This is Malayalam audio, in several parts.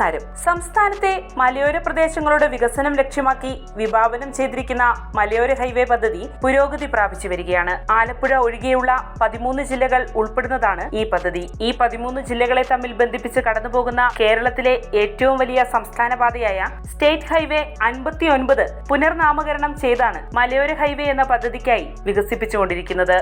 നമസ്കാരം സംസ്ഥാനത്തെ മലയോര പ്രദേശങ്ങളുടെ വികസനം ലക്ഷ്യമാക്കി വിഭാവനം ചെയ്തിരിക്കുന്ന മലയോര ഹൈവേ പദ്ധതി പുരോഗതി പ്രാപിച്ചു വരികയാണ്. ആലപ്പുഴ ഒഴികെയുള്ള പതിമൂന്ന് ജില്ലകൾ ഉൾപ്പെടുന്നതാണ് ഈ പദ്ധതി. ഈ പതിമൂന്ന് ജില്ലകളെ തമ്മിൽ ബന്ധിപ്പിച്ച് കടന്നുപോകുന്ന കേരളത്തിലെ ഏറ്റവും വലിയ സംസ്ഥാന പാതയായ സ്റ്റേറ്റ് ഹൈവേ അൻപത്തി ഒൻപത് പുനർനാമകരണം ചെയ്താണ് മലയോര ഹൈവേ എന്ന പദ്ധതിക്കായി വികസിപ്പിച്ചുകൊണ്ടിരിക്കുന്നത്.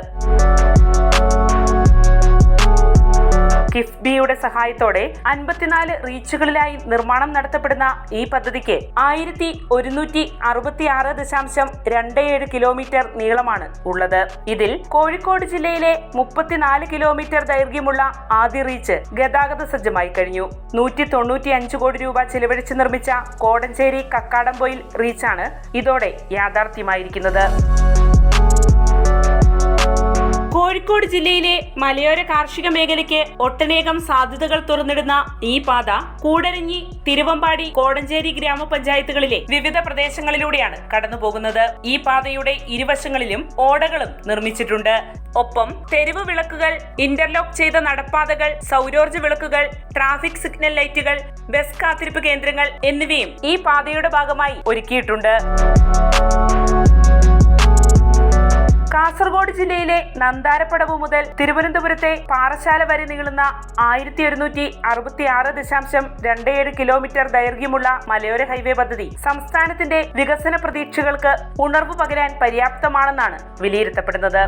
കിഫ്ബിയുടെ സഹായത്തോടെ അൻപത്തിനാല് റീച്ചുകളിലായി നിർമ്മാണം നടത്തപ്പെടുന്ന ഈ പദ്ധതിക്ക് ആയിരത്തി ഒരുന്നൂറ്റി അറുപത്തി ആറ് ദശാംശം രണ്ട് ഏഴ് കിലോമീറ്റർ നീളമാണ് ഉള്ളത്. ഇതിൽ കോഴിക്കോട് ജില്ലയിലെ മുപ്പത്തിനാല് കിലോമീറ്റർ ദൈർഘ്യമുള്ള ആദ്യ റീച്ച് ഗതാഗത സജ്ജമായി കഴിഞ്ഞു. നൂറ്റി തൊണ്ണൂറ്റി അഞ്ച് കോടി രൂപ ചെലവഴിച്ച് നിർമ്മിച്ച കോടഞ്ചേരി കക്കാടംപൊയിൽ റീച്ചാണ് ഇതോടെ യാഥാർത്ഥ്യമായിരിക്കുന്നത്. കോഴിക്കോട് ജില്ലയിലെ മലയോര കാർഷിക മേഖലയ്ക്ക് ഒട്ടനേകം സാധ്യതകൾ തുറന്നിടുന്ന ഈ പാത കൂടരഞ്ഞി തിരുവമ്പാടി കോടഞ്ചേരി ഗ്രാമപഞ്ചായത്തുകളിലെ വിവിധ പ്രദേശങ്ങളിലൂടെയാണ് കടന്നുപോകുന്നത്. ഈ പാതയുടെ ഇരുവശങ്ങളിലും ഓടകളും നിർമ്മിച്ചിട്ടുണ്ട്. ഒപ്പം തെരുവ് വിളക്കുകൾ ഇന്റർലോക്ക് ചെയ്ത നടപ്പാതകൾ സൗരോർജ വിളക്കുകൾ ട്രാഫിക് സിഗ്നൽ ലൈറ്റുകൾ ബസ് കാത്തിരിപ്പ് കേന്ദ്രങ്ങൾ എന്നിവയും ഈ പാതയുടെ ഭാഗമായി ഒരുക്കിയിട്ടുണ്ട്. കാസർഗോഡ് ജില്ലയിലെ നന്താരപ്പടവ് മുതൽ തിരുവനന്തപുരത്തെ പാറശാല വരെ നീളുന്ന ആയിരത്തി ഒരുന്നൂറ്റി അറുപത്തി ആറ് ദശാംശം രണ്ട് ഏഴ് കിലോമീറ്റർ ദൈർഘ്യമുള്ള മലയോര ഹൈവേ പദ്ധതി സംസ്ഥാനത്തിന്റെ വികസന പ്രതീക്ഷകൾക്ക് ഉണർവ് പകരാൻ പര്യാപ്തമാണെന്നാണ് വിലയിരുത്തപ്പെടുന്നത്.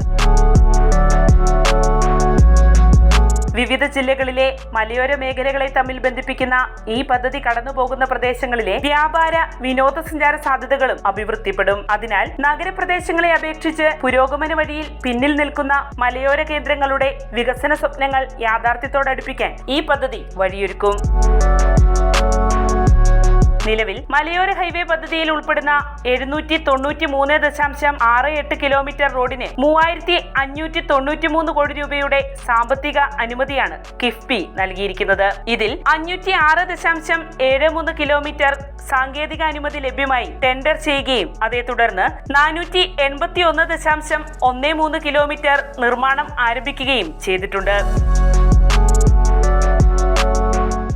വിവിധ ജില്ലകളിലെ മലയോര മേഖലകളെ തമ്മിൽ ബന്ധിപ്പിക്കുന്ന ഈ പദ്ധതി കടന്നുപോകുന്ന പ്രദേശങ്ങളിലെ വ്യാപാര വിനോദസഞ്ചാര സാധ്യതകളും അഭിവൃദ്ധിപ്പെടും. അതിനാൽ നഗരപ്രദേശങ്ങളെ അപേക്ഷിച്ച് പുരോഗമന വഴിയിൽ പിന്നിൽ നിൽക്കുന്ന മലയോര കേന്ദ്രങ്ങളുടെ വികസന സ്വപ്നങ്ങൾ യാഥാർത്ഥ്യത്തോടടുപ്പിക്കാൻ ഈ പദ്ധതി വഴിയൊരുക്കും. നിലവിൽ മലയോര ഹൈവേ പദ്ധതിയിൽ ഉൾപ്പെടുന്ന എഴുന്നൂറ്റി തൊണ്ണൂറ്റി മൂന്ന് ദശാംശം ആറ് എട്ട് കിലോമീറ്റർ റോഡിന് മൂവായിരത്തി അഞ്ഞൂറ്റി തൊണ്ണൂറ്റി മൂന്ന് കോടി രൂപയുടെ സാമ്പത്തിക അനുമതിയാണ് കിഫ്ബി നൽകിയിരിക്കുന്നത്. ഇതിൽ അഞ്ഞൂറ്റി ആറ് ദശാംശം ഏഴ് മൂന്ന് കിലോമീറ്റർ സാങ്കേതിക അനുമതി ലഭ്യമായി ടെൻഡർ ചെയ്യുകയും അതേ തുടർന്ന് നാനൂറ്റി എൺപത്തി ഒന്ന് ദശാംശം ഒന്ന് മൂന്ന് കിലോമീറ്റർ നിർമ്മാണം ആരംഭിക്കുകയും ചെയ്തിട്ടുണ്ട്.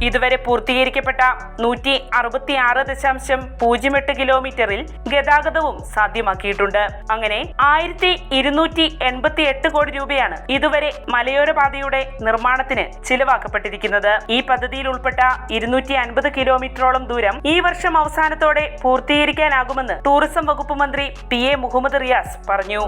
ഇതുവരെ പൂർത്തീകരിക്കപ്പെട്ട നൂറ്റി അറുപത്തി ആറ് ദശാംശം പൂജ്യം എട്ട് കിലോമീറ്ററിൽ ഗതാഗതവും സാധ്യമാക്കിയിട്ടുണ്ട്. അങ്ങനെ ആയിരത്തി ഇരുന്നൂറ്റി എൺപത്തി എട്ട് കോടി രൂപയാണ് ഇതുവരെ മലയോര പാതയുടെ നിർമ്മാണത്തിന് ചിലവാക്കപ്പെട്ടിരിക്കുന്നത്. ഈ പദ്ധതിയിൽ ഉൾപ്പെട്ട ഇരുന്നൂറ്റി അൻപത് കിലോമീറ്ററോളം ദൂരം ഈ വർഷം അവസാനത്തോടെ പൂർത്തീകരിക്കാനാകുമെന്ന് ടൂറിസം വകുപ്പ് മന്ത്രി പി എ മുഹമ്മദ് റിയാസ് പറഞ്ഞു.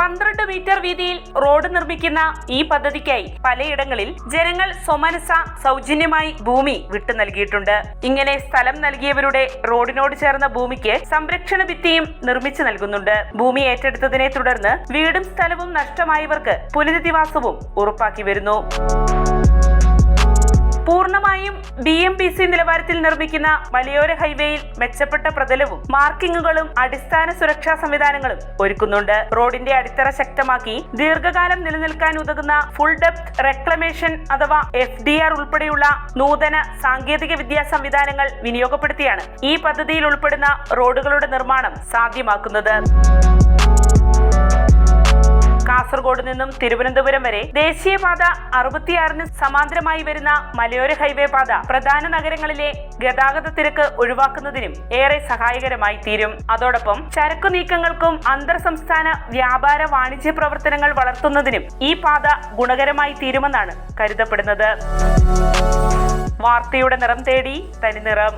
പന്ത്രണ്ട് മീറ്റർ വീതിയിൽ റോഡ് നിർമ്മിക്കുന്ന ഈ പദ്ധതിക്കായി പലയിടങ്ങളിൽ ജനങ്ങൾ സ്വമനസ സൗജന്യമായി ഭൂമി വിട്ടു നൽകിയിട്ടുണ്ട്. ഇങ്ങനെ സ്ഥലം നൽകിയവരുടെ റോഡിനോട് ചേർന്ന ഭൂമിക്ക് സംരക്ഷണ ഭിത്തിയും നിർമ്മിച്ചു നൽകുന്നുണ്ട്. ഭൂമി ഏറ്റെടുത്തതിനെ തുടർന്ന് വീടും സ്ഥലവും നഷ്ടമായവർക്ക് പുനരധിവാസവും ഉറപ്പാക്കി വരുന്നു. പൂർണമായും ബി എം പി സി നിലവാരത്തിൽ നിർമ്മിക്കുന്ന മലയോര ഹൈവേയിൽ മെച്ചപ്പെട്ട പ്രതലവും മാർക്കിങ്ങുകളും അടിസ്ഥാന സുരക്ഷാ സംവിധാനങ്ങളും ഒരുക്കുന്നുണ്ട്. റോഡിന്റെ അടിത്തറ ശക്തമാക്കി ദീർഘകാലം നിലനിൽക്കാൻ ഉതകുന്ന ഫുൾ ഡെപ്ത് റെക്ലമേഷൻ അഥവാ എഫ് ഡി ആർ ഉൾപ്പെടെയുള്ള നൂതന സാങ്കേതിക വിദ്യാ സംവിധാനങ്ങൾ വിനിയോഗപ്പെടുത്തിയാണ് ഈ പദ്ധതിയിൽ ഉൾപ്പെടുന്ന റോഡുകളുടെ നിർമ്മാണം സാധ്യമാക്കുന്നത്. കാസർഗോഡ് നിന്നും തിരുവനന്തപുരം വരെ ദേശീയപാത അറുപത്തിയാറിന് സമാന്തരമായി വരുന്ന മലയോര ഹൈവേ പാത പ്രധാന നഗരങ്ങളിലെ ഗതാഗത തിരക്ക് ഒഴിവാക്കുന്നതിനും ഏറെ സഹായകരമായി തീരും. അതോടൊപ്പം ചരക്കു നീക്കങ്ങൾക്കും അന്തർ സംസ്ഥാന വ്യാപാര വാണിജ്യ പ്രവർത്തനങ്ങൾ വളർത്തുന്നതിനും ഈ പാത ഗുണകരമായി തീരുമെന്നാണ് കരുതപ്പെടുന്നത്. വാർത്തയുടെ നിറം തേടി തനിനിറം